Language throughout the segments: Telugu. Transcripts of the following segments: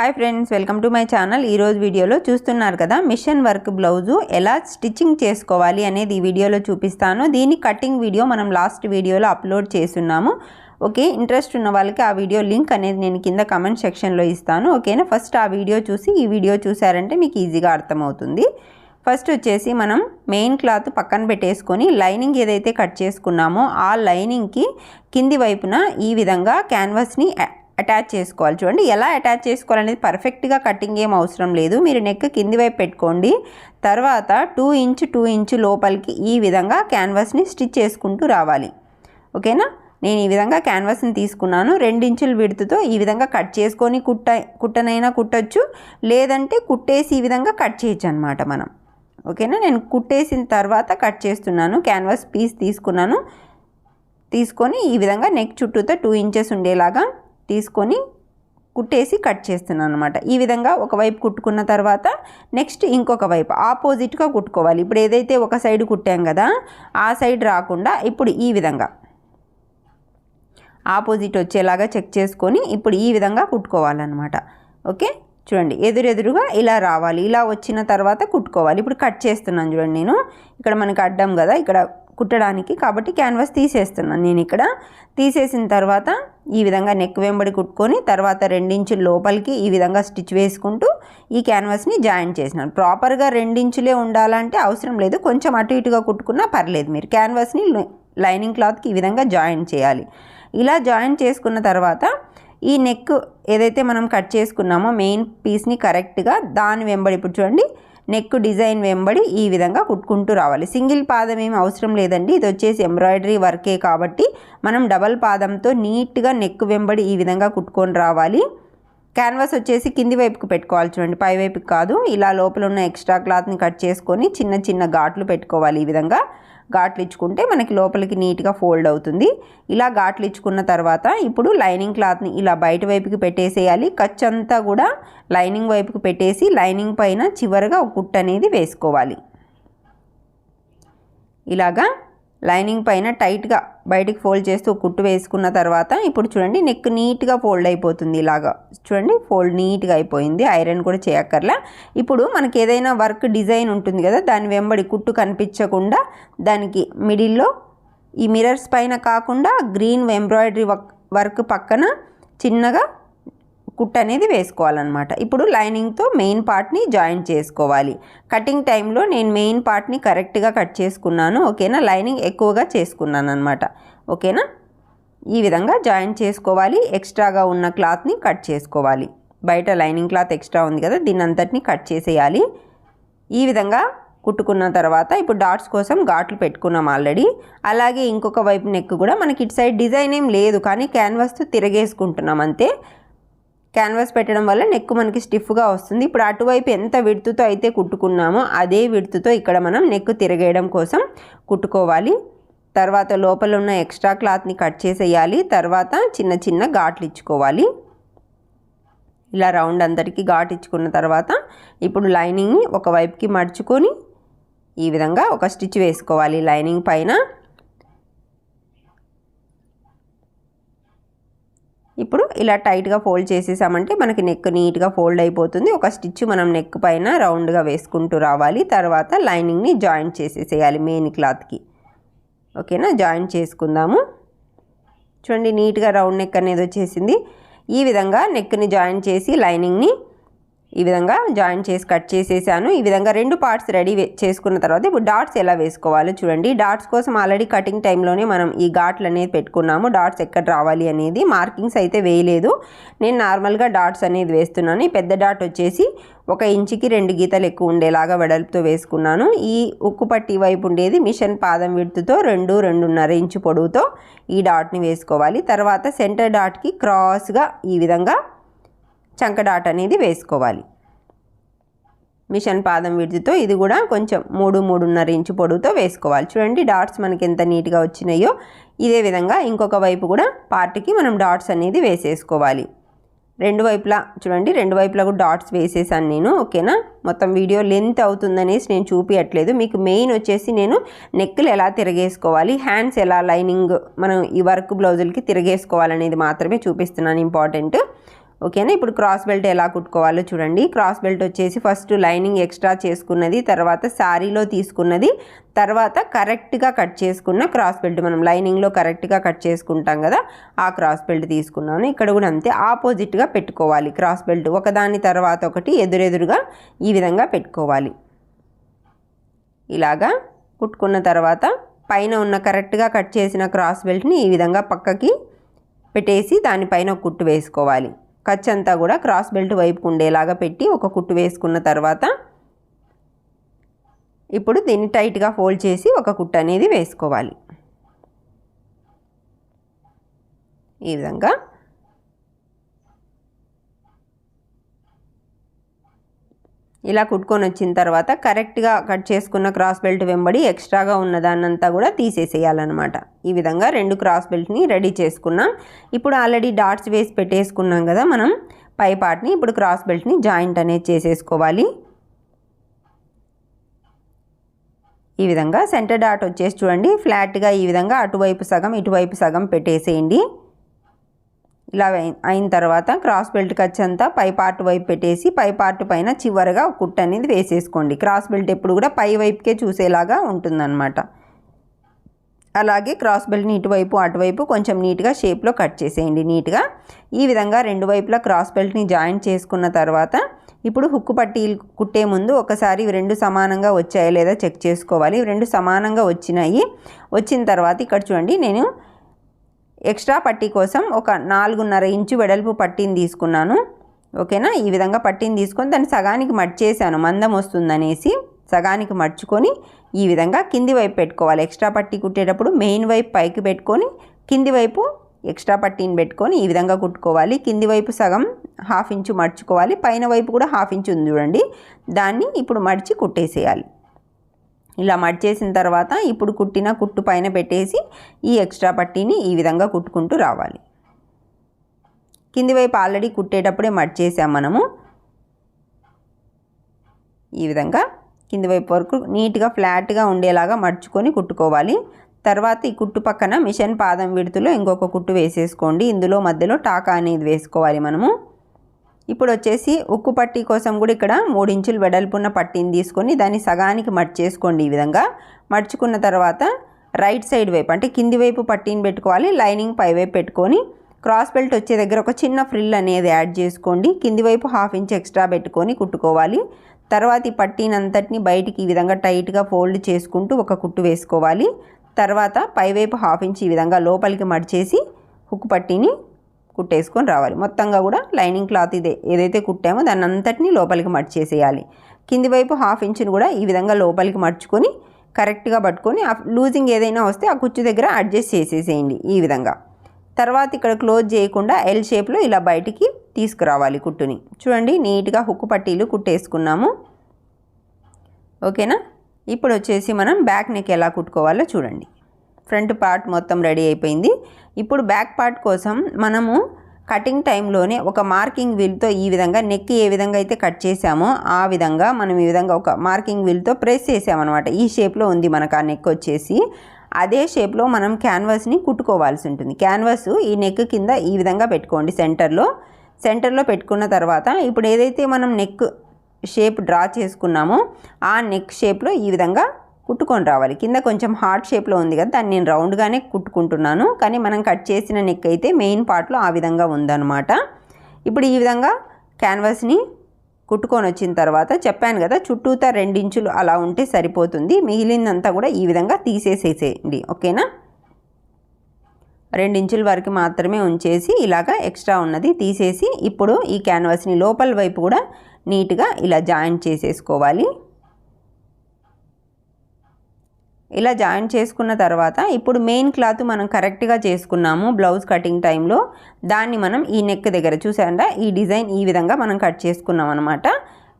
Hi friends welcome to my channel. ఈరోజు వీడియోలో చూస్తున్నారు కదా మిషన్ వర్క్ బ్లౌజు ఎలా స్టిచ్చింగ్ చేసుకోవాలి అనేది ఈ వీడియోలో చూపిస్తాను. దీని కటింగ్ వీడియో మనం లాస్ట్ వీడియోలో అప్లోడ్ చేస్తున్నాము. ఓకే ఇంట్రెస్ట్ ఉన్న వాళ్ళకి ఆ వీడియో లింక్ అనేది నేను కింద కమెంట్ సెక్షన్లో ఇస్తాను. ఓకేనా? ఫస్ట్ ఆ వీడియో చూసి ఈ వీడియో చూసారంటే మీకు ఈజీగా అర్థమవుతుంది. ఫస్ట్ వచ్చేసి మనం మెయిన్ క్లాత్ పక్కన పెట్టేసుకొని లైనింగ్ ఏదైతే కట్ చేసుకున్నామో ఆ లైనింగ్కి కింది వైపున ఈ విధంగా క్యాన్వాస్ని అటాచ్ చేసుకోవాలి. చూడండి ఎలా అటాచ్ చేసుకోవాలనేది పర్ఫెక్ట్గా కటింగ్ ఏం అవసరం లేదు. మీరు నెక్ కింది వైపు పెట్టుకోండి. తర్వాత టూ ఇంచ్ టూ ఇంచ్ లోపలికి ఈ విధంగా క్యాన్వాస్ని స్టిచ్ చేసుకుంటూ రావాలి. ఓకేనా? నేను ఈ విధంగా క్యాన్వాస్ని తీసుకున్నాను. రెండించుల విడుతుతో ఈ విధంగా కట్ చేసుకొని కుట్ట కుట్టనైనా కుట్టచ్చు. లేదంటే కుట్టేసి ఈ విధంగా కట్ చేయొచ్చు అనమాట మనం. ఓకేనా? నేను కుట్టేసిన తర్వాత కట్ చేస్తున్నాను. క్యాన్వాస్ పీస్ తీసుకున్నాను. తీసుకొని ఈ విధంగా నెక్ చుట్టూతో టూ ఇంచెస్ ఉండేలాగా తీసుకొని కుట్టేసి కట్ చేస్తున్నాను అనమాట ఈ విధంగా ఒకవైపు కుట్టుకున్న తర్వాత నెక్స్ట్ ఇంకొక వైపు ఆపోజిట్గా కుట్టుకోవాలి. ఇప్పుడు ఏదైతే ఒక సైడ్ కుట్టాం కదా ఆ సైడ్ రాకుండా ఇప్పుడు ఈ విధంగా. ఆపోజిట్ వచ్చేలాగా చెక్ చేసుకొని ఇప్పుడు ఈ విధంగా కుట్టుకోవాలన్నమాట. ఓకే? చూడండి ఎదురెదురుగా ఇలా రావాలి. ఇలా వచ్చిన తర్వాత కుట్టుకోవాలి. ఇప్పుడు కట్ చేస్తున్నాను చూడండి నేను. ఇక్కడ మనకి అడ్డం కదా ఇక్కడ కుట్టడానికి. కాబట్టి క్యాన్వాస్ తీసేస్తున్నాను నేను ఇక్కడ. తీసేసిన తర్వాత ఈ విధంగా నెక్ వెంబడి కుట్టుకొని తర్వాత రెండించులు లోపలికి ఈ విధంగా స్టిచ్ వేసుకుంటూ ఈ క్యాన్వాస్ని జాయిన్ చేసినాను. ప్రాపర్గా రెండించులే ఉండాలంటే అవసరం లేదు. కొంచెం అటు ఇటుగా కుట్టుకున్నా పర్లేదు. మీరు క్యాన్వాస్ని లైనింగ్ క్లాత్కి ఈ విధంగా జాయిన్ చేయాలి. ఇలా జాయిన్ చేసుకున్న తర్వాత ఈ నెక్ ఏదైతే మనం కట్ చేసుకున్నామో మెయిన్ పీస్ని కరెక్ట్గా దాని వెంబడి ఇప్పుడు చూడండి. నెక్ డిజైన్ వెంబడి ఈ విధంగా కుట్టుకుంటూ రావాలి. సింగిల్ పాదం ఏమి అవసరం లేదండి. ఇది వచ్చేసి ఎంబ్రాయిడరీ వర్కే కాబట్టి మనం డబల్ పాదంతో నీట్గా నెక్ వెంబడి ఈ విధంగా కుట్టుకొని రావాలి. క్యాన్వాస్ వచ్చేసి కింది వైపుకి పెట్టుకోవాలి చూడండి. పై వైపుకి కాదు. ఇలా లోపల ఉన్న ఎక్స్ట్రా క్లాత్ని కట్ చేసుకొని చిన్న చిన్న ఘాట్లు పెట్టుకోవాలి ఈ విధంగా. ఘాట్లు ఇచ్చుకుంటే మనకి లోపలికి నీట్గా ఫోల్డ్ అవుతుంది. ఇలా ఘాట్లు ఇచ్చుకున్న తర్వాత ఇప్పుడు లైనింగ్ క్లాత్ని ఇలా బయట వైపుకి పెట్టేసేయాలి. ఖర్చు అంతా కూడా లైనింగ్ వైపుకి పెట్టేసి లైనింగ్ పైన చివరిగా ఒక కుట్ అనేది వేసుకోవాలి. ఇలాగా లైనింగ్ పైన టైట్గా బయటికి ఫోల్డ్ చేస్తూ కుట్టు వేసుకున్న తర్వాత ఇప్పుడు చూడండి నెక్ నీట్గా ఫోల్డ్ అయిపోతుంది ఇలాగా. చూడండి ఫోల్డ్ నీట్గా అయిపోయింది. ఐరన్ కూడా చేయక్కర్లా. ఇప్పుడు మనకి ఏదైనా వర్క్ డిజైన్ ఉంటుంది కదా దాని వెంబడి కుట్టు కనిపించకుండా దానికి మిడిల్లో ఈ మిరర్స్ పైన కాకుండా గ్రీన్ ఎంబ్రాయిడరీ వర్క్ పక్కన చిన్నగా కుట్ అనేది వేసుకోవాలన్నమాట. ఇప్పుడు లైనింగ్తో మెయిన్ పార్ట్ని జాయిన్ చేసుకోవాలి. కటింగ్ టైంలో నేను మెయిన్ పార్ట్ని కరెక్ట్గా కట్ చేసుకున్నాను. ఓకేనా? లైనింగ్ ఎక్కువగా చేసుకున్నాను అనమాట ఓకేనా? ఈ విధంగా జాయిన్ చేసుకోవాలి. ఎక్స్ట్రాగా ఉన్న క్లాత్ని కట్ చేసుకోవాలి. బయట లైనింగ్ క్లాత్ ఎక్స్ట్రా ఉంది కదా దీని అంతటిని కట్ చేసేయాలి. ఈ విధంగా కుట్టుకున్న తర్వాత ఇప్పుడు డాట్స్ కోసం ఘాట్లు పెట్టుకున్నాం ఆల్రెడీ. అలాగే ఇంకొక వైపు నెక్ కూడా మనకి ఇటు సైడ్ డిజైన్ ఏం లేదు కానీ క్యాన్వాస్తో తిరగేసుకుంటున్నాం అంతే. క్యాన్వాస్ పెట్టడం వల్ల నెక్ మనకి స్టిఫ్గా వస్తుంది. ఇప్పుడు అటువైపు ఎంత విడుతుతో అయితే కుట్టుకున్నామో అదే విడుతుతో ఇక్కడ మనం నెక్ తిరగేయడం కోసం కుట్టుకోవాలి. తర్వాత లోపల ఉన్న ఎక్స్ట్రా క్లాత్ని కట్ చేసేయాలి. తర్వాత చిన్న చిన్న ఘాట్లు ఇచ్చుకోవాలి. ఇలా రౌండ్ అందరికీ ఘాట్ ఇచ్చుకున్న తర్వాత ఇప్పుడు లైనింగ్ని ఒకవైపుకి మడుచుకొని ఈ విధంగా ఒక స్టిచ్ వేసుకోవాలి. లైనింగ్ పైన ఇప్పుడు ఇలా టైట్గా ఫోల్డ్ చేసేసామంటే మనకి నెక్ నీట్గా ఫోల్డ్ అయిపోతుంది. ఒక స్టిచ్ మనం నెక్ పైన రౌండ్గా వేసుకుంటూ రావాలి. తర్వాత లైనింగ్ని జాయింట్ చేసేసేయాలి మెయిన్ క్లాత్కి. ఓకేనా? జాయింట్ చేసుకుందాము. చూడండి నీట్గా రౌండ్ నెక్ అనేది వచ్చేసింది. ఈ విధంగా నెక్ని జాయిన్ చేసి లైనింగ్ని ఈ విధంగా జాయిన్ చేసి కట్ చేసేసాను. ఈ విధంగా రెండు పార్ట్స్ రెడీ చేసుకున్న తర్వాత ఇప్పుడు డాట్స్ ఎలా వేసుకోవాలో చూడండి. డాట్స్ కోసం ఆల్రెడీ కటింగ్ టైంలోనే మనం ఈ ఘాట్లు అనేది పెట్టుకున్నాము. డాట్స్ ఎక్కడ రావాలి అనేది మార్కింగ్స్ అయితే వేయలేదు. నేను నార్మల్గా డాట్స్ అనేది వేస్తున్నాను. ఈ పెద్ద డాట్ వచ్చేసి ఒక ఇంచుకి రెండు గీతలు ఎక్కువ ఉండేలాగా వెడల్పుతో వేసుకున్నాను. ఈ ఉక్కు పట్టి వైపు ఉండేది మిషన్ పాదం విడుతుతో రెండు రెండున్నర ఇంచు పొడవుతో ఈ డాట్ని వేసుకోవాలి. తర్వాత సెంటర్ డాట్కి క్రాస్గా ఈ విధంగా చంక డాట్ అనేది వేసుకోవాలి. మిషన్ పాదం విడిదితో ఇది కూడా కొంచెం మూడు మూడున్నర ఇంచు పొడవుతో వేసుకోవాలి. చూడండి డాట్స్ మనకి ఎంత నీట్గా వచ్చినాయో ఇదే విధంగా ఇంకొక వైపు కూడా పార్ట్కి మనం డాట్స్ అనేది వేసేసుకోవాలి. రెండు వైపులా చూడండి రెండు వైపులా కూడా డాట్స్ వేసేసాను నేను ఓకేనా? మొత్తం వీడియో లెంత్ అవుతుందనేసి నేను చూపించట్లేదు మీకు మెయిన్ వచ్చేసి నేను నెక్లు ఎలా తిరగేసుకోవాలి హ్యాండ్స్ ఎలా లైనింగ్ మనం ఈ వర్క్ బ్లౌజులకి తిరగేసుకోవాలనేది మాత్రమే చూపిస్తున్నాను ఇంపార్టెంట్ ఓకేనా? ఇప్పుడు క్రాస్ బెల్ట్ ఎలా కుట్టుకోవాలో చూడండి. క్రాస్ బెల్ట్ వచ్చేసి ఫస్ట్ లైనింగ్ ఎక్స్ట్రా చేసుకున్నది తర్వాత శారీలో తీసుకున్నది తర్వాత కరెక్ట్గా కట్ చేసుకున్న క్రాస్ బెల్ట్ మనం లైనింగ్లో కరెక్ట్గా కట్ చేసుకుంటాం కదా ఆ క్రాస్ బెల్ట్ తీసుకున్నాను. ఇక్కడ కూడా అంతే ఆపోజిట్గా పెట్టుకోవాలి క్రాస్ బెల్ట్ ఒకదాని తర్వాత ఒకటి ఎదురెదురుగా ఈ విధంగా పెట్టుకోవాలి. ఇలాగా కుట్టుకున్న తర్వాత పైన ఉన్న కరెక్ట్గా కట్ చేసిన క్రాస్ బెల్ట్ని ఈ విధంగా పక్కకి పెట్టేసి దానిపైన కుట్టు వేసుకోవాలి. ఖర్చు అంతా కూడా క్రాస్ బెల్ట్ వైపుకు ఉండేలాగా పెట్టి ఒక కుట్టు వేసుకున్న తర్వాత ఇప్పుడు దీన్ని టైట్గా ఫోల్డ్ చేసి ఒక కుట్టు అనేది వేసుకోవాలి. ఈ విధంగా ఇలా కుట్టుకొని వచ్చిన తర్వాత కరెక్ట్గా కట్ చేసుకున్న క్రాస్ బెల్ట్ వెంబడి ఎక్స్ట్రాగా ఉన్న దాన్నంతా కూడా తీసేసేయాలన్నమాట. ఈ విధంగా రెండు క్రాస్ బెల్ట్ని రెడీ చేసుకున్నాం. ఇప్పుడు ఆల్రెడీ డాట్స్ వేసి పెట్టేసుకున్నాం కదా మనం. పై పార్ట్ని ఇప్పుడు క్రాస్ బెల్ట్ని జాయింట్ అనేది చేసేసుకోవాలి. ఈ విధంగా సెంటర్ డాట్ వచ్చేసి చూడండి ఫ్లాట్గా ఈ విధంగా అటువైపు సగం ఇటువైపు సగం పెట్టేసేయండి. ఇలా అయిన తర్వాత క్రాస్ బెల్ట్ ఖర్చు అంతా పై పార్ట్ వైపు పెట్టేసి పై పార్ట్ పైన చివరగా కుట్ అనేది వేసేసుకోండి. క్రాస్ బెల్ట్ ఎప్పుడు కూడా పై వైపుకే చూసేలాగా ఉంటుందన్నమాట. అలాగే క్రాస్ బెల్ట్ని ఇటువైపు అటువైపు కొంచెం నీట్గా షేప్లో కట్ చేసేయండి. నీట్గా ఈ విధంగా రెండు వైపులా క్రాస్ బెల్ట్ని జాయింట్ చేసుకున్న తర్వాత ఇప్పుడు హుక్కు పట్టీలు కుట్టే ముందు ఒకసారి రెండు సమానంగా వచ్చాయో లేదా చెక్ చేసుకోవాలి. రెండు సమానంగా వచ్చినాయి. వచ్చిన తర్వాత ఇక్కడ చూడండి నేను ఎక్స్ట్రా పట్టీ కోసం ఒక నాలుగున్నర ఇంచు వెడల్పు పట్టీని తీసుకున్నాను. ఓకేనా? ఈ విధంగా పట్టీని తీసుకొని దాన్ని సగానికి మడిచేసాను. మందం వస్తుందనేసి సగానికి మడుచుకొని ఈ విధంగా కింది వైపు పెట్టుకోవాలి. ఎక్స్ట్రా పట్టీ కుట్టేటప్పుడు మెయిన్ వైపు పైకి పెట్టుకొని కింది వైపు ఎక్స్ట్రా పట్టీని పెట్టుకొని ఈ విధంగా కుట్టుకోవాలి. కింది వైపు సగం హాఫ్ ఇంచు మడుచుకోవాలి. పైన వైపు కూడా హాఫ్ ఇంచు ఉంది చూడండి. దాన్ని ఇప్పుడు మడిచి కుట్టేసేయాలి. ఇలా మడిచేసిన తర్వాత ఇప్పుడు కుట్టిన కుట్టు పైన పెట్టేసి ఈ ఎక్స్ట్రా పట్టీని ఈ విధంగా కుట్టుకుంటూ రావాలి. కింది వైపు ఆల్రెడీ కుట్టేటప్పుడే మడిచేసాం మనము. ఈ విధంగా కింది వైపు వరకు నీట్గా ఫ్లాట్గా ఉండేలాగా మడుచుకొని కుట్టుకోవాలి. తర్వాత ఈ కుట్టు పక్కన మిషన్ పాదం విడుతులో ఇంకొక కుట్టు వేసేసుకోండి. ఇందులో మధ్యలో టాకా అనేది వేసుకోవాలి మనము. ఇప్పుడు వచ్చేసి ఉక్కు పట్టీ కోసం కూడా ఇక్కడ మూడించులు వెడల్పున్న పట్టీని తీసుకొని దాన్ని సగానికి మర్చేసుకోండి ఈ విధంగా. మడుచుకున్న తర్వాత రైట్ సైడ్ వైపు అంటే కింది వైపు పట్టీని పెట్టుకోవాలి. లైనింగ్ పై వైపు పెట్టుకొని క్రాస్ బెల్ట్ వచ్చే దగ్గర ఒక చిన్న ఫ్రిల్ అనేది యాడ్ చేసుకోండి. కింది వైపు హాఫ్ ఇంచ్ ఎక్స్ట్రా పెట్టుకొని కుట్టుకోవాలి. తర్వాత ఈ పట్టీని అంతటిని బయటికి ఈ విధంగా టైట్గా ఫోల్డ్ చేసుకుంటూ ఒక కుట్టు వేసుకోవాలి. తర్వాత పైవైపు హాఫ్ ఇంచ్ ఈ విధంగా లోపలికి మడిచేసి హుక్ పట్టీని కుట్టేసుకొని రావాలి. మొత్తంగా కూడా లైనింగ్ క్లాత్ ఇదే. ఏదైతే కుట్టామో దాన్ని అంతటినీ లోపలికి మడిచేసేయాలి. కింది వైపు హాఫ్ ఇంచుని కూడా ఈ విధంగా లోపలికి మడుచుకొని కరెక్ట్గా పట్టుకొని ఆ లూజింగ్ ఏదైనా వస్తే ఆ కుచ్చు దగ్గర అడ్జస్ట్ చేసేసేయండి ఈ విధంగా. తర్వాత ఇక్కడ క్లోజ్ చేయకుండా ఎల్ షేప్లో ఇలా బయటికి తీసుకురావాలి కుట్టుని. చూడండి నీట్గా హుక్కు పట్టీలు కుట్టేసుకున్నాము. ఓకేనా? ఇప్పుడు వచ్చేసి మనం బ్యాక్ నెక్ ఎలా కుట్టుకోవాలో చూడండి. ఫ్రంట్ పార్ట్ మొత్తం రెడీ అయిపోయింది. ఇప్పుడు బ్యాక్ పార్ట్ కోసం మనము కటింగ్ టైంలోనే ఒక మార్కింగ్ వీల్తో ఈ విధంగా నెక్ ఏ విధంగా అయితే కట్ చేసామో ఆ విధంగా మనం ఈ విధంగా ఒక మార్కింగ్ వీల్తో ప్రెస్ చేసామన్నమాట. ఈ షేప్లో ఉంది మనకు ఆ నెక్ వచ్చేసి. అదే షేప్లో మనం క్యాన్వాస్ని కుట్టుకోవాల్సి ఉంటుంది. క్యాన్వాస్ ఈ నెక్ కింద ఈ విధంగా పెట్టుకోండి సెంటర్లో. సెంటర్లో పెట్టుకున్న తర్వాత ఇప్పుడు ఏదైతే మనం నెక్ షేప్ డ్రా చేసుకున్నామో ఆ నెక్ షేప్లో ఈ విధంగా కుట్టుకొని రావాలి. కింద కొంచెం హార్ట్ షేప్లో ఉంది కదా దాన్ని నేను రౌండ్గానే కుట్టుకుంటున్నాను. కానీ మనం కట్ చేసిన నెక్ అయితే మెయిన్ పార్ట్లో ఆ విధంగా ఉందన్నమాట. ఇప్పుడు ఈ విధంగా క్యాన్వాస్ని కుట్టుకొని వచ్చిన తర్వాత చెప్పాను కదా చుట్టూతా రెండించులు అలా ఉంటే సరిపోతుంది. మిగిలిందంతా కూడా ఈ విధంగా తీసేసేసేయండి. ఓకేనా? రెండించుల వరకు మాత్రమే ఉంచేసి ఇలాగా ఎక్స్ట్రా ఉన్నది తీసేసి ఇప్పుడు ఈ క్యాన్వాస్ని లోపల వైపు కూడా నీట్గా ఇలా జాయింట్ చేసేసుకోవాలి. ఇలా జాయిన్ చేసుకున్న తర్వాత ఇప్పుడు మెయిన్ క్లాత్ మనం కరెక్ట్గా చేసుకున్నాము బ్లౌజ్ కటింగ్ టైంలో. దాన్ని మనం ఈ నెక్ దగ్గర చూసారా ఈ డిజైన్ ఈ విధంగా మనం కట్ చేసుకున్నాం అనమాట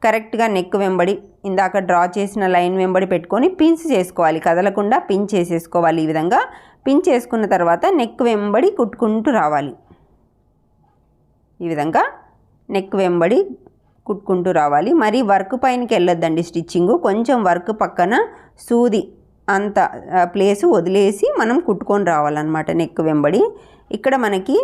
కరెక్ట్గా నెక్ వెంబడి ఇందాక డ్రా చేసిన లైన్ వెంబడి పెట్టుకొని పిన్స్ చేసుకోవాలి. కదలకుండా పిన్ చేసేసుకోవాలి ఈ విధంగా. పిన్ చేసుకున్న తర్వాత నెక్ వెంబడి కుట్టుకుంటూ రావాలి. ఈ విధంగా నెక్ వెంబడి కుట్టుకుంటూ రావాలి. మరి వర్క్ పైనకి వెళ్ళొద్దండి స్టిచ్చింగ్. కొంచెం వర్క్ పక్కన సూది అంత ప్లేస్ వదిలేసి మనం కుట్టుకొని రావాలన్నమాట నెక్ వెంబడి. ఇక్కడ మనకి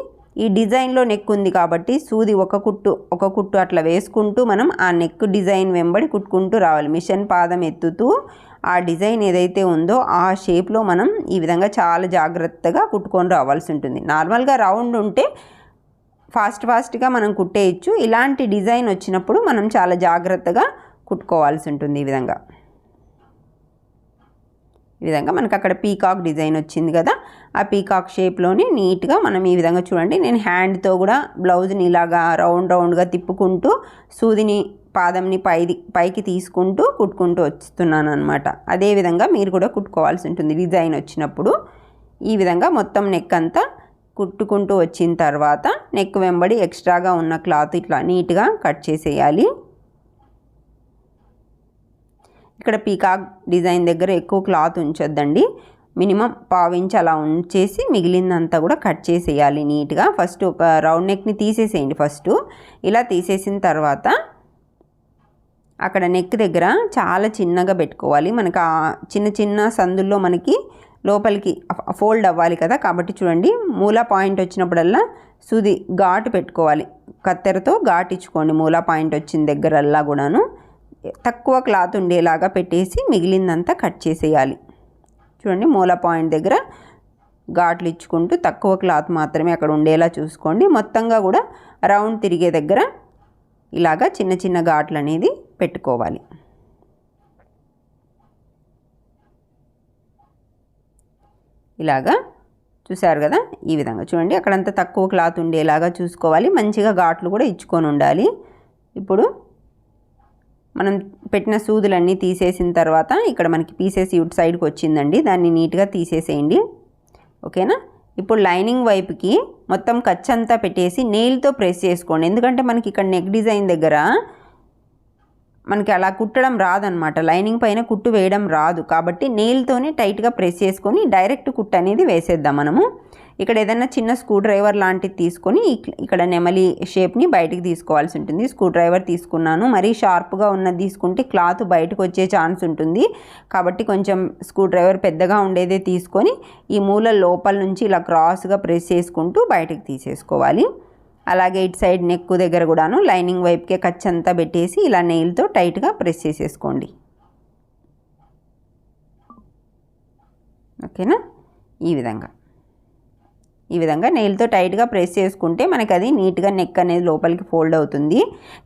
ఈ డిజైన్లో నెక్ ఉంది కాబట్టి సూది ఒక కుట్టు ఒక కుట్టు అట్లా వేసుకుంటూ మనం ఆ నెక్ డిజైన్ వెంబడి కుట్టుకుంటూ రావాలి. మిషన్ పాదం ఎత్తుతూ ఆ డిజైన్ ఏదైతే ఉందో ఆ షేప్లో మనం ఈ విధంగా చాలా జాగ్రత్తగా కుట్టుకొని రావాల్సి ఉంటుంది. నార్మల్గా రౌండ్ ఉంటే ఫాస్ట్ ఫాస్ట్గా మనం కుట్టేయచ్చు. ఇలాంటి డిజైన్ వచ్చినప్పుడు మనం చాలా జాగ్రత్తగా కుట్టుకోవాల్సి ఉంటుంది ఈ విధంగా. ఈ విధంగా మనకు అక్కడ పీకాక్ డిజైన్ వచ్చింది కదా ఆ పీకాక్ షేప్లోని నీట్గా మనం ఈ విధంగా చూడండి. నేను హ్యాండ్తో కూడా బ్లౌజ్ని ఇలాగా రౌండ్ రౌండ్గా తిప్పుకుంటూ సూదిని పాదంని పైది పైకి తీసుకుంటూ కుట్టుకుంటూ వస్తున్నాను అనమాట అదేవిధంగా మీరు కూడా కుట్టుకోవాల్సి ఉంటుంది డిజైన్ వచ్చినప్పుడు. ఈ విధంగా మొత్తం నెక్ అంతా కుట్టుకుంటూ వచ్చిన తర్వాత నెక్ వెంబడి ఎక్స్ట్రాగా ఉన్న క్లాత్ ఇట్లా నీట్గా కట్ చేసేయాలి. ఇక్కడ పీకాక్ డిజైన్ దగ్గర ఎక్కువ క్లాత్ ఉంచొద్దండి. మినిమం పావించి అలా ఉంచేసి మిగిలిందంతా కూడా కట్ చేసేయాలి నీట్గా. ఫస్ట్ ఒక రౌండ్ నెక్ని తీసేసేయండి ఫస్ట్. ఇలా తీసేసిన తర్వాత అక్కడ నెక్ దగ్గర చాలా చిన్నగా పెట్టుకోవాలి. మనకు ఆ చిన్న చిన్న సందుల్లో మనకి లోపలికి ఫోల్డ్ అవ్వాలి కదా. కాబట్టి చూడండి మూల పాయింట్ వచ్చినప్పుడల్లా సూది ఘాటు పెట్టుకోవాలి. కత్తెరతో ఘాటు ఇచ్చుకోండి మూల పాయింట్ వచ్చిన దగ్గరల్లా కూడాను. తక్కువ క్లాత్ ఉండేలాగా పెట్టేసి మిగిలిందంతా కట్ చేసేయాలి. చూడండి మూల పాయింట్ దగ్గర ఘాట్లు ఇచ్చుకుంటూ తక్కువ క్లాత్ మాత్రమే అక్కడ ఉండేలా చూసుకోండి. మొత్తంగా కూడా రౌండ్ తిరిగే దగ్గర ఇలాగా చిన్న చిన్న ఘాట్లు అనేది పెట్టుకోవాలి. ఇలాగా చూసారు కదా? ఈ విధంగా చూడండి అక్కడంతా తక్కువ క్లాత్ ఉండేలాగా చూసుకోవాలి. మంచిగా ఘాట్లు కూడా ఇచ్చుకొని ఉండాలి. ఇప్పుడు మనం పెట్టిన సూదులన్నీ తీసేసిన తర్వాత ఇక్కడ మనకి పీసెస్ ఇటు సైడ్కి వచ్చిందండి. దాన్ని నీట్గా తీసేసేయండి. ఓకేనా? ఇప్పుడు లైనింగ్ వైపుకి మొత్తం ఖర్చంతా పెట్టేసి నెయిల్తో ప్రెస్ చేసుకోండి. ఎందుకంటే మనకి ఇక్కడ నెక్ డిజైన్ దగ్గర మనకి అలా కుట్టడం రాదనమాట లైనింగ్ పైన కుట్టు వేయడం రాదు. కాబట్టి నెయిల్తోనే టైట్గా ప్రెస్ చేసుకొని డైరెక్ట్ కుట్టు అనేది వేసేద్దాం మనము. ఇక్కడ ఏదైనా చిన్న స్క్రూ డ్రైవర్ లాంటిది తీసుకొని ఇక్కడ నెమలి షేప్ని బయటికి తీసుకోవాల్సి ఉంటుంది. స్క్రూ డ్రైవర్ తీసుకున్నాను. మరీ షార్ప్గా ఉన్నది తీసుకుంటే క్లాత్ బయటకు వచ్చే ఛాన్స్ ఉంటుంది. కాబట్టి కొంచెం స్క్రూ డ్రైవర్ పెద్దగా ఉండేదే తీసుకొని ఈ మూల లోపల నుంచి ఇలా క్రాస్గా ప్రెస్ చేసుకుంటూ బయటకు తీసేసుకోవాలి. అలాగే ఇటు సైడ్ నెక్ దగ్గర కూడాను లైనింగ్ వైపుకే కచ్చంతా పెట్టేసి ఇలా నెయిల్తో టైట్గా ప్రెస్ చేసేసుకోండి. ఓకేనా? ఈ విధంగా. ఈ విధంగా నెయిల్తో టైట్గా ప్రెస్ చేసుకుంటే మనకి అది నీట్గా నెక్ అనేది లోపలికి ఫోల్డ్ అవుతుంది.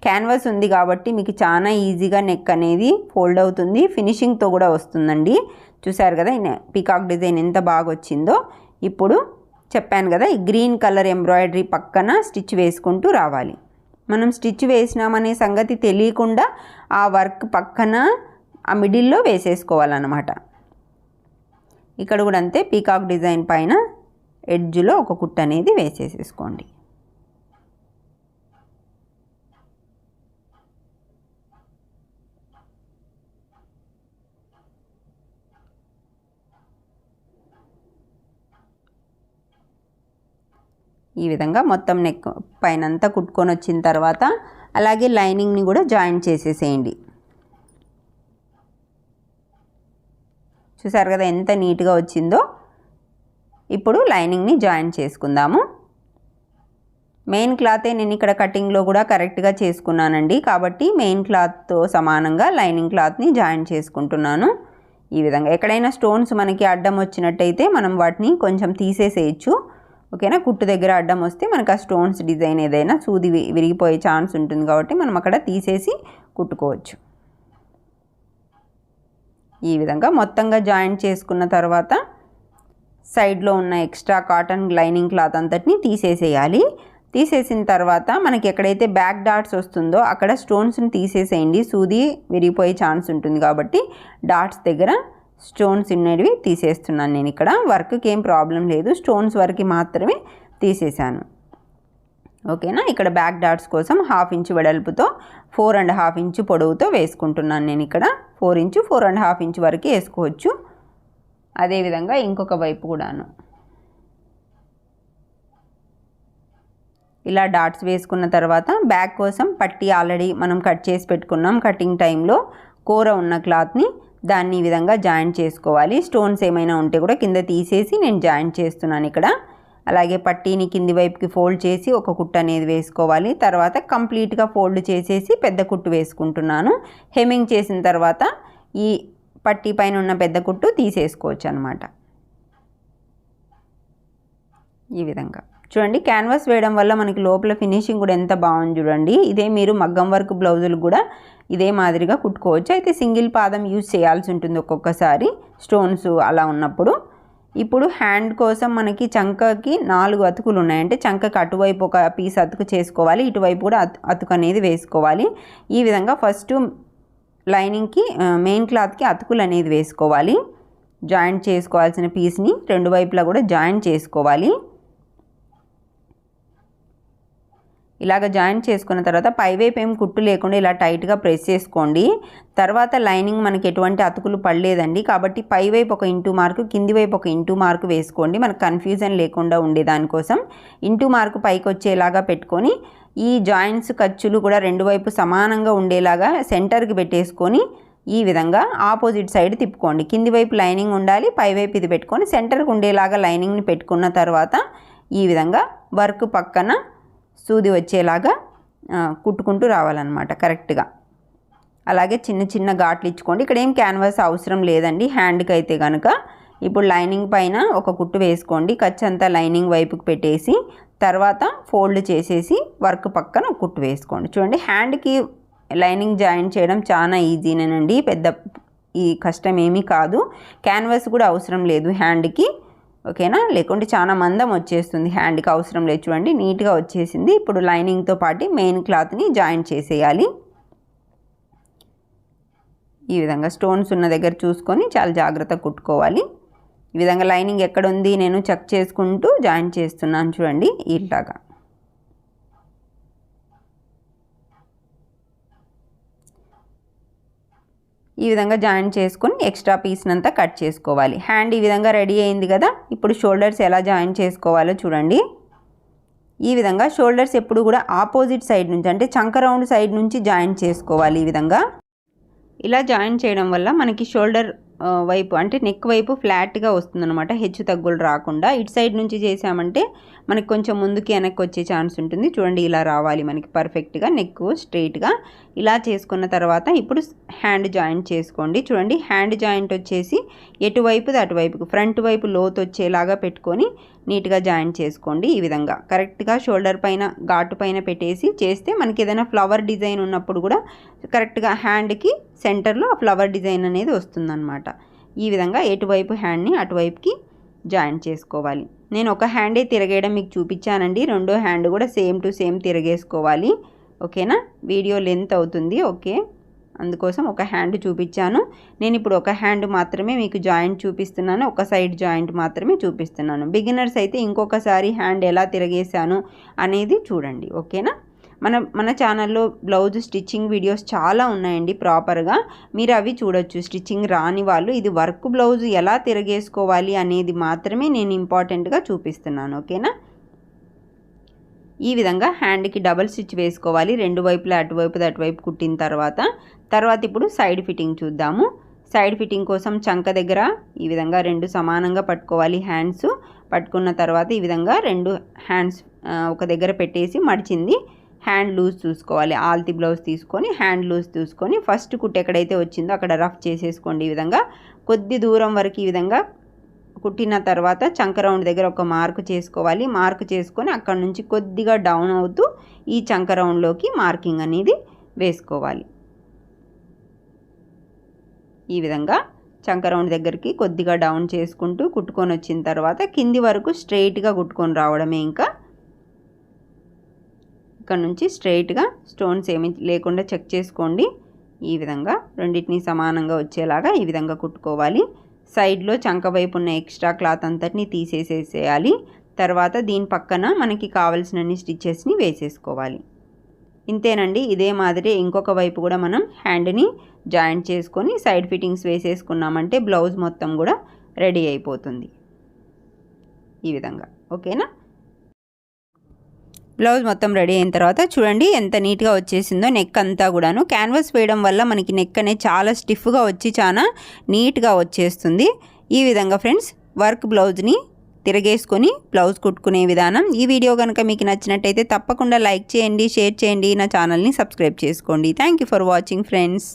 క్యాన్వాస్ ఉంది కాబట్టి మీకు చాలా ఈజీగా నెక్ అనేది ఫోల్డ్ అవుతుంది. ఫినిషింగ్తో కూడా వస్తుందండి. చూసారు కదా పికాక్ డిజైన్ ఎంత బాగా వచ్చిందో ఇప్పుడు చెప్పాను కదా ఈ గ్రీన్ కలర్ ఎంబ్రాయిడరీ పక్కన స్టిచ్ వేసుకుంటూ రావాలి. మనం స్టిచ్ వేసినామనే సంగతి తెలియకుండా ఆ వర్క్ పక్కన ఆ మిడిల్లో వేసేసుకోవాలన్నమాట. ఇక్కడ కూడా అంతే పీకాక్ డిజైన్ పైన ఎడ్జ్లో ఒక కుట్ అనేది వేసేసేసుకోండి. ఈ విధంగా మొత్తం నెక్ పైనంతా కుట్టుకొని వచ్చిన తర్వాత అలాగే లైనింగ్ని కూడా జాయిన్ చేసేసేయండి. చూసారు కదా ఎంత నీట్గా వచ్చిందో? ఇప్పుడు లైనింగ్ని జాయిన్ చేసుకుందాము. మెయిన్ క్లాతే నేను ఇక్కడ కటింగ్లో కూడా కరెక్ట్గా చేసుకున్నానండి. కాబట్టి మెయిన్ క్లాత్తో సమానంగా లైనింగ్ క్లాత్ని జాయిన్ చేసుకుంటున్నాను. ఈ విధంగా ఎక్కడైనా స్టోన్స్ మనకి అడ్డం వచ్చినట్టయితే మనం వాటిని కొంచెం తీసేసేయచ్చు. ఓకేనా? కుట్టు దగ్గర అడ్డం వస్తే మనకు ఆ స్టోన్స్ డిజైన్ ఏదైనా సూది విరిగిపోయే ఛాన్స్ ఉంటుంది కాబట్టి మనం అక్కడ తీసేసి కుట్టుకోవచ్చు. ఈ విధంగా మొత్తంగా జాయింట్ చేసుకున్న తర్వాత సైడ్లో ఉన్న ఎక్స్ట్రా కాటన్ లైనింగ్ క్లాత్ అంతటిని తీసేసేయాలి. తీసేసిన తర్వాత మనకి ఎక్కడైతే బ్యాక్ డాట్స్ వస్తుందో అక్కడ స్టోన్స్ని తీసేసేయండి. సూది విరిగిపోయే ఛాన్స్ ఉంటుంది కాబట్టి డాట్స్ దగ్గర స్టోన్స్ ఉన్నవి తీసేస్తున్నాను నేను ఇక్కడ. వర్క్కి ఏం ప్రాబ్లం లేదు. స్టోన్స్ వరకు మాత్రమే తీసేసాను ఓకేనా? ఇక్కడ బ్యాక్ డాట్స్ కోసం హాఫ్ ఇంచు వెడల్పుతో ఫోర్ అండ్ హాఫ్ ఇంచు పొడవుతో వేసుకుంటున్నాను నేను ఇక్కడ. Four inch four and half inch వరకు వేసుకోవచ్చు. అదేవిధంగా ఇంకొక వైపు కూడాను. ఇలా డాట్స్ వేసుకున్న తర్వాత బ్యాక్ కోసం పట్టి ఆల్రెడీ మనం కట్ చేసి పెట్టుకున్నాం కటింగ్ టైంలో. కూర ఉన్న క్లాత్ని దాన్ని ఈ విధంగా జాయింట్ చేసుకోవాలి. స్టోన్స్ ఏమైనా ఉంటే కూడా కింద తీసేసి నేను జాయింట్ చేస్తున్నాను ఇక్కడ. అలాగే పట్టీని కింది వైపుకి ఫోల్డ్ చేసి ఒక కుట్టు అనేది వేసుకోవాలి. తర్వాత కంప్లీట్గా ఫోల్డ్ చేసేసి పెద్ద కుట్టు వేసుకుంటున్నాను. హెమ్మింగ్ చేసిన తర్వాత ఈ పట్టీ పైన ఉన్న పెద్ద కుట్టు తీసేసుకోవచ్చు అనమాట ఈ విధంగా. చూడండి క్యాన్వాస్ వేయడం వల్ల మనకి లోపల ఫినిషింగ్ కూడా ఎంత బాగుంది చూడండి. ఇదే మీరు మగ్గం వర్క్ బ్లౌజులు కూడా ఇదే మాదిరిగా కుట్టుకోవచ్చు. అయితే సింగిల్ పాదం యూజ్ చేయాల్సి ఉంటుంది ఒక్కొక్కసారి స్టోన్స్ అలా ఉన్నప్పుడు. ఇప్పుడు హ్యాండ్ కోసం మనకి చంకకి నాలుగు అతుకులు ఉన్నాయంటే చంకకి అటువైపు ఒక పీస్ అతుకు చేసుకోవాలి ఇటువైపు కూడా అతు అతుకు అనేది వేసుకోవాలి. ఈ విధంగా ఫస్ట్ లైనింగ్కి మెయిన్ క్లాత్కి అతుకులు అనేది వేసుకోవాలి. జాయింట్ చేసుకోవాల్సిన పీస్ని రెండు వైపులా కూడా జాయింట్ చేసుకోవాలి. ఇలాగ జాయింట్ చేసుకున్న తర్వాత పైవైపు ఏం కుట్టు లేకుండా ఇలా టైట్గా ప్రెస్ చేసుకోండి. తర్వాత లైనింగ్ మనకి ఎటువంటి అతుకులు పడలేదండి. కాబట్టి పైవైపు ఒక ఇంటూ మార్కు కింది వైపు ఒక ఇంటూ మార్కు వేసుకోండి. మనకు కన్ఫ్యూజన్ లేకుండా ఉండే దానికోసం ఇంటూ మార్కు పైకి వచ్చేలాగా పెట్టుకొని ఈ జాయింట్స్ ఖర్చులు కూడా రెండు వైపు సమానంగా ఉండేలాగా సెంటర్కి పెట్టేసుకొని ఈ విధంగా ఆపోజిట్ సైడ్ తిప్పుకోండి. కింది వైపు లైనింగ్ ఉండాలి పైవైపు ఇది పెట్టుకొని సెంటర్కి ఉండేలాగా లైనింగ్ని పెట్టుకున్న తర్వాత ఈ విధంగా వర్క్ పక్కన సూది వచ్చేలాగా కుట్టుకుంటూ రావాలన్నమాట కరెక్ట్గా. అలాగే చిన్న చిన్న ఘాట్లు ఇచ్చుకోండి. ఇక్కడ ఏం క్యాన్వాస్ అవసరం లేదండి. హ్యాండ్కి అయితే కనుక ఇప్పుడు లైనింగ్ పైన ఒక కుట్టు వేసుకోండి. ఖర్చు అంతా లైనింగ్ వైపుకి పెట్టేసి తర్వాత ఫోల్డ్ చేసేసి వర్క్ పక్కన కుట్టు వేసుకోండి. చూడండి హ్యాండ్కి లైనింగ్ జాయిన్ చేయడం చాలా ఈజీనేనండి పెద్ద ఈ కష్టం ఏమీ కాదు. క్యాన్వాస్ కూడా అవసరం లేదు హ్యాండ్కి ఓకేనా లేకుంటే చాలా మందం వచ్చేస్తుంది హ్యాండ్కి అవసరం లేదు. చూడండి నీట్గా వచ్చేసింది. ఇప్పుడు లైనింగ్తో పాటు మెయిన్ క్లాత్ని జాయిన్ చేసేయాలి. ఈ విధంగా స్టోన్స్ ఉన్న దగ్గర చూసుకొని చాలా జాగ్రత్తగా కుట్టుకోవాలి. ఈ విధంగా లైనింగ్ ఎక్కడ ఉంది నేను చెక్ చేసుకుంటూ జాయిన్ చేస్తున్నాను చూడండి ఇలాగా ఈ విధంగా జాయిన్ చేసుకుని ఎక్స్ట్రా పీస్నంతా కట్ చేసుకోవాలి. హ్యాండ్ ఈ విధంగా రెడీ అయింది కదా ఇప్పుడు షోల్డర్స్ ఎలా జాయిన్ చేసుకోవాలో చూడండి. ఈ విధంగా షోల్డర్స్ ఎప్పుడు కూడా ఆపోజిట్ సైడ్ నుంచి అంటే చంక రౌండ్ సైడ్ నుంచి జాయిన్ చేసుకోవాలి ఈ విధంగా. ఇలా జాయిన్ చేయడం వల్ల మనకి షోల్డర్ వైపు అంటే నెక్ వైపు ఫ్లాట్గా వస్తుందన్నమాట. హెచ్చు తగ్గులు రాకుండా. ఇటు సైడ్ నుంచి చేసామంటే మనకి కొంచెం ముందుకి వెనక్కి వచ్చే ఛాన్స్ ఉంటుంది. చూడండి ఇలా రావాలి మనకి పర్ఫెక్ట్గా నెక్ స్ట్రైట్గా ఇలా చేసుకున్న తర్వాత ఇప్పుడు హ్యాండ్ జాయింట్ చేసుకోండి. చూడండి హ్యాండ్ జాయింట్ వచ్చేసి ఎటువైపుది అటువైపుకు ఫ్రంట్ వైపు లోతు వచ్చేలాగా పెట్టుకొని నీట్గా జాయింట్ చేసుకోండి ఈ విధంగా. కరెక్ట్గా షోల్డర్ పైన ఘాటు పైన పెట్టేసి చేస్తే మనకి ఏదైనా ఫ్లవర్ డిజైన్ ఉన్నప్పుడు కూడా కరెక్ట్గా హ్యాండ్కి సెంటర్లో ఆ ఫ్లవర్ డిజైన్ అనేది వస్తుందన్నమాట. ఈ విధంగా ఎటువైపు హ్యాండ్ని అటువైపుకి జాయిన్ చేసుకోవాలి. నేను ఒక హ్యాండే తిరగేయడం మీకు చూపించానండి. రెండో హ్యాండ్ కూడా సేమ్ టు సేమ్ తిరగేసుకోవాలి. ఓకేనా? వీడియో లెంత్ అవుతుంది. ఓకే. అందుకోసం ఒక హ్యాండ్ చూపించాను. నేను ఇప్పుడు ఒక హ్యాండ్ మాత్రమే మీకు జాయింట్ చూపిస్తున్నాను. ఒక సైడ్ జాయింట్ మాత్రమే చూపిస్తున్నాను. బిగినర్స్ అయితే ఇంకొకసారి హ్యాండ్ ఎలా తిరగేశాను అనేది చూడండి. ఓకేనా? మన మన ఛానల్లో బ్లౌజ్ స్టిచ్చింగ్ వీడియోస్ చాలా ఉన్నాయండి ప్రాపర్గా మీరు అవి చూడొచ్చు. స్టిచ్చింగ్ రాని వాళ్ళు ఇది వర్క్ బ్లౌజ్ ఎలా తిరగేసుకోవాలి అనేది మాత్రమే నేను ఇంపార్టెంట్గా చూపిస్తున్నాను ఓకేనా? ఈ విధంగా హ్యాండ్కి డబల్ స్టిచ్ వేసుకోవాలి. రెండు వైపులా అటువైపు అటువైపు కుట్టిన తర్వాత. తర్వాత ఇప్పుడు సైడ్ ఫిట్టింగ్ చూద్దాము. సైడ్ ఫిట్టింగ్ కోసం చంక దగ్గర ఈ విధంగా రెండు సమానంగా పట్టుకోవాలి హ్యాండ్స్ పట్టుకున్న తర్వాత ఈ విధంగా రెండు హ్యాండ్స్ ఒక దగ్గర పెట్టేసి మడిచింది. హ్యాండ్ లూజ్ చూసుకోవాలి. ఆల్తి బ్లౌజ్ తీసుకొని హ్యాండ్ లూజ్ చూసుకొని ఫస్ట్ కుట్ ఎక్కడైతే వచ్చిందో అక్కడ రఫ్ చేసేసుకోండి ఈ విధంగా. కొద్ది దూరం వరకు ఈ విధంగా కుట్టిన తర్వాత చంక రౌండ్ దగ్గర ఒక మార్క్ చేసుకోవాలి. మార్క్ చేసుకొని అక్కడ నుంచి కొద్దిగా డౌన్ అవుతూ ఈ చంక రౌండ్లోకి మార్కింగ్ అనేది వేసుకోవాలి. ఈ విధంగా చంక రౌండ్ దగ్గరికి కొద్దిగా డౌన్ చేసుకుంటూ కుట్టుకొని వచ్చిన తర్వాత కింది వరకు స్ట్రైట్గా కుట్టుకొని రావడమే ఇంకా ఇక్కడ నుంచి స్ట్రైట్గా స్టోన్స్ ఏమి లేకుండా చెక్ చేసుకోండి. ఈ విధంగా రెండింటిని సమానంగా వచ్చేలాగా ఈ విధంగా కుట్టుకోవాలి. సైడ్లో చంక వైపు ఉన్న ఎక్స్ట్రా క్లాత్ అంతటిని తీసేసేసేయాలి. తర్వాత దీని పక్కన మనకి కావలసినన్ని స్టిచ్చెస్ని వేసేసుకోవాలి. ఇంతేనండి. ఇదే మాదిరి ఇంకొక వైపు కూడా మనం హ్యాండ్ని జాయింట్ చేసుకొని సైడ్ ఫిట్టింగ్స్ వేసేసుకున్నామంటే బ్లౌజ్ మొత్తం కూడా రెడీ అయిపోతుంది. ఈ విధంగా. ఓకేనా? బ్లౌజ్ మొత్తం రెడీ అయిన తర్వాత చూడండి ఎంత నీట్గా వచ్చేసిందో నెక్ అంతా కూడాను. క్యాన్వాస్ వేయడం వల్ల మనకి నెక్ అనేది చాలా స్టిఫ్గా వచ్చి చాలా నీట్గా వచ్చేస్తుంది. ఈ విధంగా ఫ్రెండ్స్ వర్క్ బ్లౌజ్ని తిరగేసుకొని బ్లౌజ్ కుట్టుకునే విధానం. ఈ వీడియో కనుక మీకు నచ్చినట్టయితే తప్పకుండా లైక్ చేయండి షేర్ చేయండి. నా ఛానల్ని సబ్స్క్రైబ్ చేసుకోండి. Thank you for watching friends